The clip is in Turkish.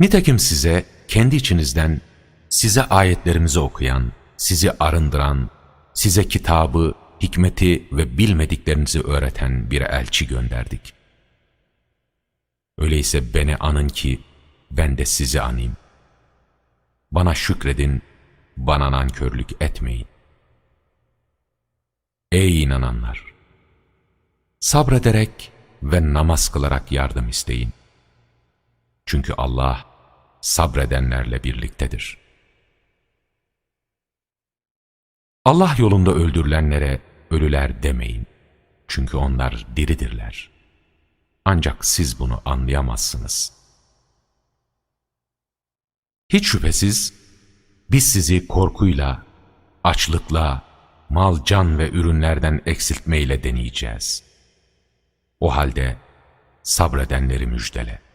Nitekim size kendi içinizden size ayetlerimizi okuyan, sizi arındıran, size kitabı, hikmeti ve bilmediklerinizi öğreten bir elçi gönderdik. Öyleyse beni anın ki ben de sizi anayım. Bana şükredin, bana nankörlük etmeyin. Ey inananlar! Sabrederek ve namaz kılarak yardım isteyin. Çünkü Allah sabredenlerle birliktedir. Allah yolunda öldürülenlere ölüler demeyin. Çünkü onlar diridirler. Ancak siz bunu anlayamazsınız. Hiç şüphesiz biz sizi korkuyla, açlıkla, mal, can ve ürünlerden eksiltmeyle deneyeceğiz. O halde sabredenleri müjdele.